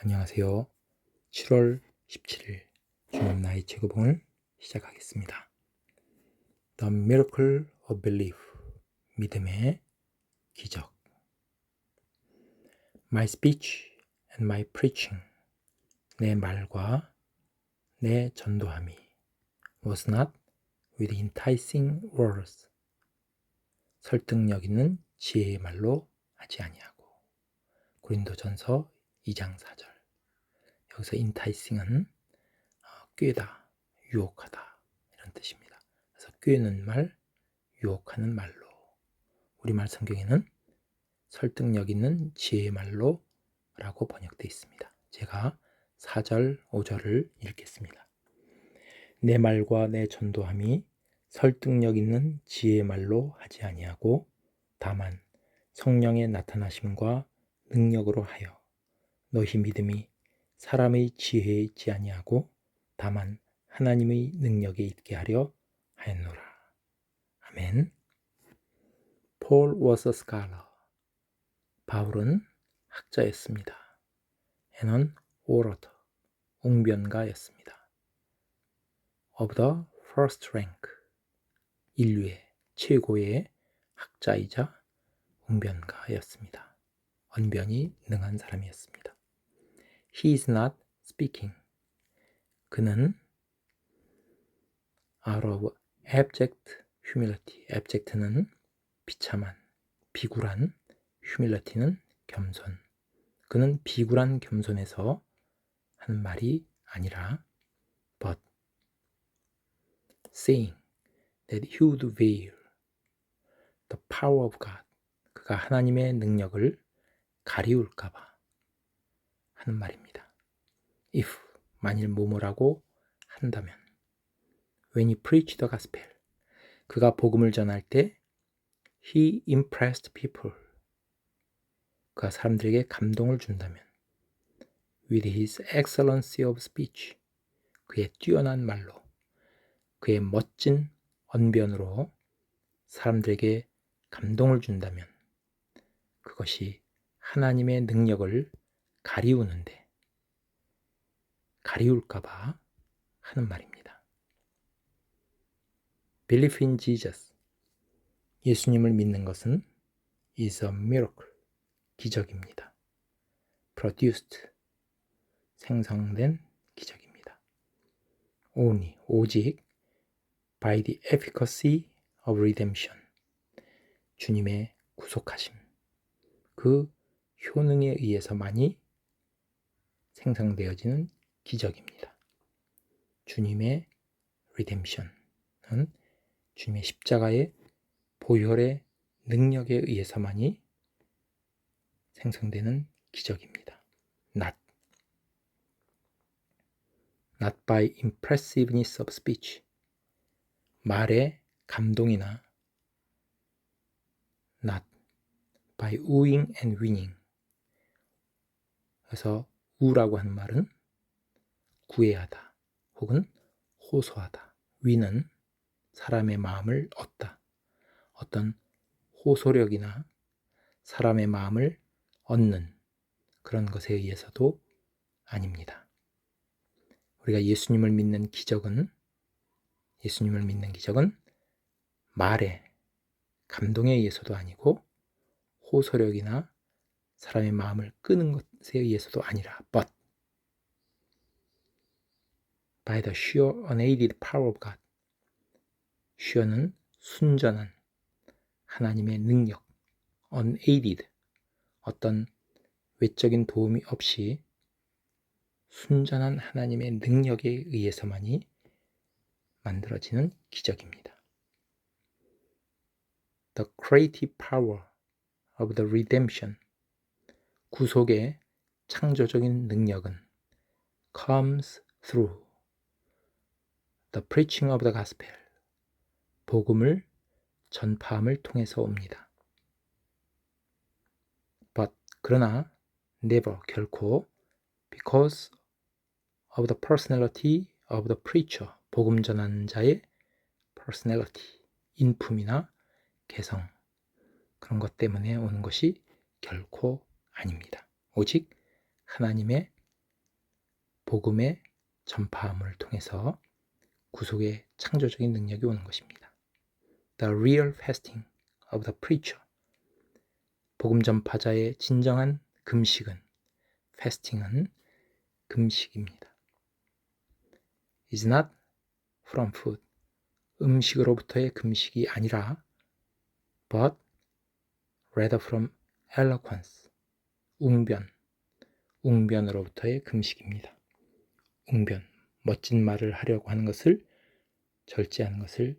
안녕하세요. 7월 17일 주님 나의 제고봉을 시작하겠습니다. The Miracle of Belief 믿음의 기적 My speech and my preaching 내 말과 내 전도함이 was not with enticing words 설득력 있는 지혜의 말로 하지 아니하고 고린도전서 2장 4절 여기서 enticing은 어, 꾀다, 유혹하다 이런 뜻입니다. 그래서 꾀는 말, 유혹하는 말로 우리말 성경에는 설득력 있는 지혜의 말로 라고 번역되어 있습니다. 제가 4절, 5절을 읽겠습니다. 내 말과 내 전도함이 설득력 있는 지혜의 말로 하지 아니하고 다만 성령의 나타나심과 능력으로 하여 너희 믿음이 사람의 지혜에 있지 아니하고 다만 하나님의 능력에 있게 하려 하였노라. 아멘. Paul was a scholar. 바울은 학자였습니다. and an. 웅변가였습니다. of the first rank. 인류의 최고의 학자이자 웅변가였습니다. 언변이 능한 사람이었습니다. He is not speaking. 그는 out of abject humility. abject는 비참한, 비굴한, humility는 겸손. 그는 비굴한 겸손에서 하는 말이 아니라 but saying that he would veil the power of God. 그가 하나님의 능력을 가리울까봐 하는 말입니다. if 만일 뭐뭐라고 한다면. When he preached the gospel. 그가 복음을 전할 때 he impressed people. 그가 사람들에게 감동을 준다면. With his excellency of speech. 그의 뛰어난 말로. 그의 멋진 언변으로 사람들에게 감동을 준다면. 그것이 하나님의 능력을 가리우는데 가리울까봐 하는 말입니다. Belief in Jesus. 예수님을 믿는 것은 is a miracle. 기적입니다. produced. 생성된 기적입니다. only. 오직 by the efficacy of redemption. 주님의 구속하심. 그 효능에 의해서만이 생성되어지는 기적입니다. 주님의 리뎀션은 주님의 십자가의 보혈의 능력에 의해서만이 생성되는 기적입니다. Not, not by impressiveness of speech. 말의 감동이나 not by wooing and winning. 그래서 우라고 하는 말은 구애하다 혹은 호소하다. 위는 사람의 마음을 얻다. 어떤 호소력이나 사람의 마음을 얻는 그런 것에 의해서도 아닙니다. 우리가 예수님을 믿는 기적은 예수님을 믿는 기적은 말에 감동에 의해서도 아니고 호소력이나 사람의 마음을 끄는 것에 의해서도 아니라 but by the sure unaided power of God. sure는 순전한 하나님의 능력, unaided 어떤 외적인 도움이 없이 순전한 하나님의 능력에 의해서만이 만들어지는 기적입니다. The creative power of the redemption 구속의 창조적인 능력은 comes through the preaching of the gospel 복음을 전파함을 통해서 옵니다. But 그러나 never 결코 because of the personality of the preacher 복음 전하는 자의 personality 인품이나 개성 그런 것 때문에 오는 것이 결코 아닙니다. 오직 하나님의 복음의 전파함을 통해서 구속의 창조적인 능력이 오는 것입니다. The real fasting of the preacher. 복음 전파자의 진정한 금식은 fasting은 금식입니다. is not from food. 음식으로부터의 금식이 아니라 but rather from eloquence. 웅변. 웅변으로부터의 금식입니다. 웅변. 멋진 말을 하려고 하는 것을 절제하는 것을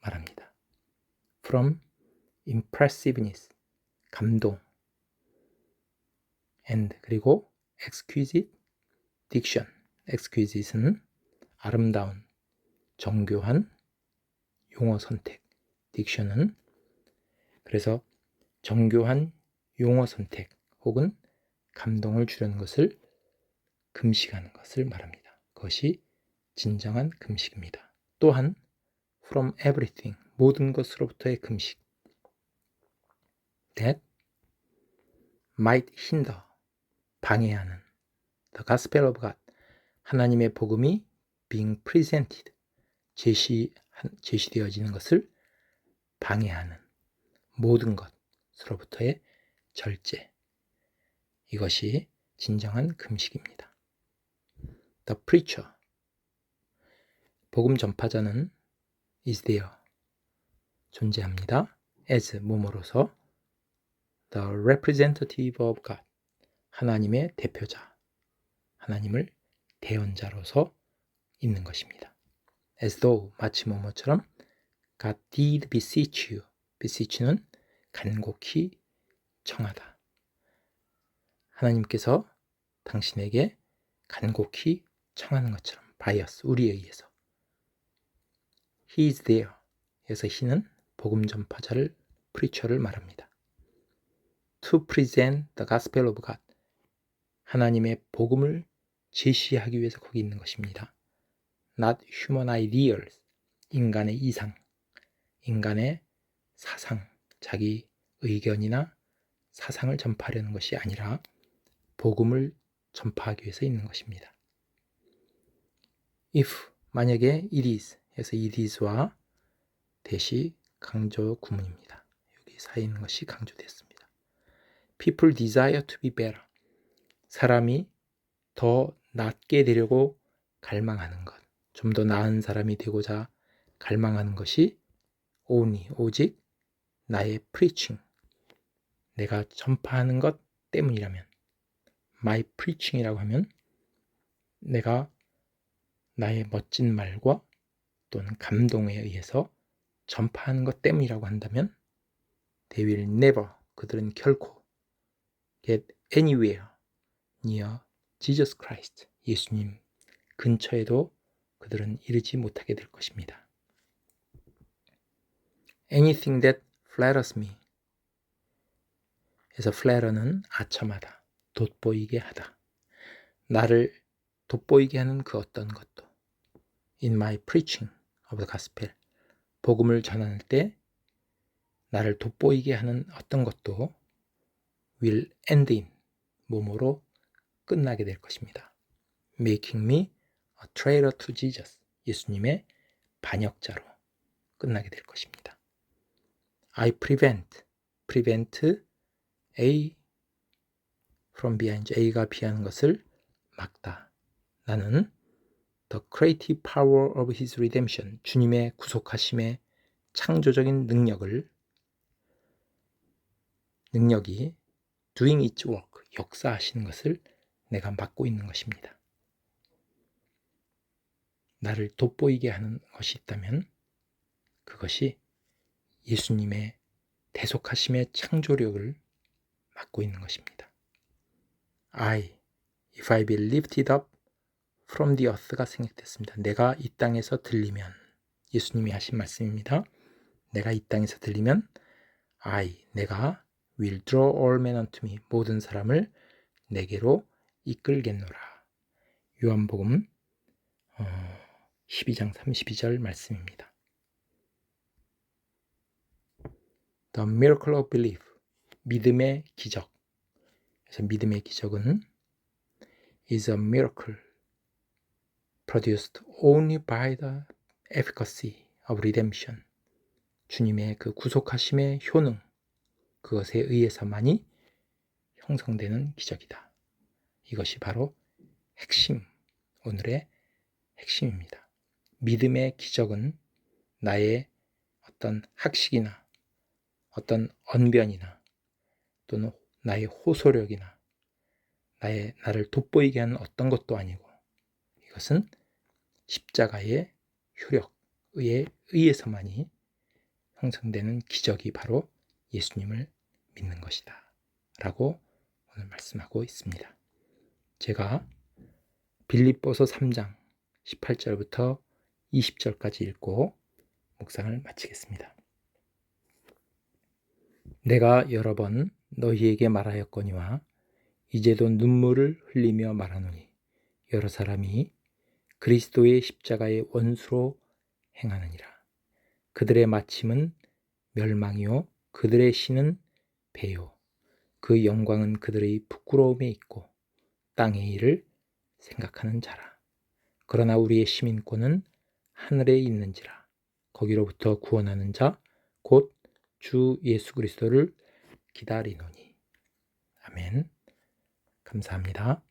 말합니다. From impressiveness. 감동. and 그리고 exquisite diction. exquisite는 아름다운, 정교한 용어 선택. diction은 그래서 정교한 용어 선택 혹은 감동을 주려는 것을 금식하는 것을 말합니다. 그것이 진정한 금식입니다. 또한 from everything 모든 것으로부터의 금식 that might hinder 방해하는 the gospel of God 하나님의 복음이 being presented 제시 제시되어지는 것을 방해하는 모든 것으로부터의 절제 이것이 진정한 금식입니다. The preacher 복음 전파자는 is there 존재합니다. as 뭐뭐로서 the representative of God 하나님의 대표자 하나님을 대언자로서 있는 것입니다. as though 마치 뭐뭐처럼 God did beseech you beseech는 간곡히 청하다. 하나님께서 당신에게 간곡히 청하는 것처럼 바이어스 우리에 의해서 He is there. 에서 he는 복음 전파자를 프리처를 말합니다. To present the gospel of God. 하나님의 복음을 제시하기 위해서 거기 있는 것입니다. Not human ideals. 인간의 이상, 인간의 사상, 자기 의견이나 사상을 전파하려는 것이 아니라 복음을 전파하기 위해서 있는 것입니다. if 만약에 it is 해서 it is와 대시 강조 구문입니다. 여기 사이 있는 것이 강조됐습니다. people desire to be better 사람이 더 낫게 되려고 갈망하는 것, 좀 더 나은 사람이 되고자 갈망하는 것이 only 오직 나의 preaching 내가 전파하는 것 때문이라면 my preaching이라고 하면 내가 나의 멋진 말과 또는 감동에 의해서 전파하는 것 때문이라고 한다면 they will never 그들은 결코 get anywhere near Jesus Christ 예수님 근처에도 그들은 이르지 못하게 될 것입니다. anything that flatters me 그래서 flatter는 아첨하다, 돋보이게 하다. 나를 돋보이게 하는 그 어떤 것도 in my preaching of the gospel 복음을 전할 때 나를 돋보이게 하는 어떤 것도 will end in 뭐뭐로 끝나게 될 것입니다. making me a traitor to Jesus 예수님의 반역자로 끝나게 될 것입니다. I prevent prevent A from behind A가 비하는 것을 막다. 나는 the creative power of his redemption 주님의 구속하심의 창조적인 능력을 능력이 doing its work 역사하시는 것을 내가 맡고 있는 것입니다. 나를 돋보이게 하는 것이 있다면 그것이 예수님의 대속하심의 창조력을 갖고 있는 것입니다. I, if I be lifted up from the earth가 생략됐습니다. 내가 이 땅에서 들리면 예수님이 하신 말씀입니다. 내가 이 땅에서 들리면 I, 내가 will draw all men unto me 모든 사람을 내게로 이끌겠노라. 요한복음 12장 32절 말씀입니다. The miracle of belief 믿음의 기적. 그래서 믿음의 기적은 is a miracle. produced only by the efficacy of redemption. 주님의 그 구속하심의 효능, 그것에 의해서만이 형성되는 기적이다. 이것이 바로 핵심, 오늘의 핵심입니다. 믿음의 기적은 나의 어떤 학식이나 어떤 언변이나 또는 나의 호소력이나 나의 나를 돋보이게 하는 어떤 것도 아니고 이것은 십자가의 효력에 의해서만이 형성되는 기적이 바로 예수님을 믿는 것이다. 라고 오늘 말씀하고 있습니다. 제가 빌립보서 3장 18절부터 20절까지 읽고 묵상을 마치겠습니다. 내가 여러 번 너희에게 말하였거니와 이제도 눈물을 흘리며 말하노니 여러 사람이 그리스도의 십자가의 원수로 행하느니라. 그들의 마침은 멸망이요 그들의 신은 배요 그 영광은 그들의 부끄러움에 있고 땅의 일을 생각하는 자라. 그러나 우리의 시민권은 하늘에 있는지라. 거기로부터 구원하는 자, 곧 주 예수 그리스도를 기다리노니. 아멘. 감사합니다.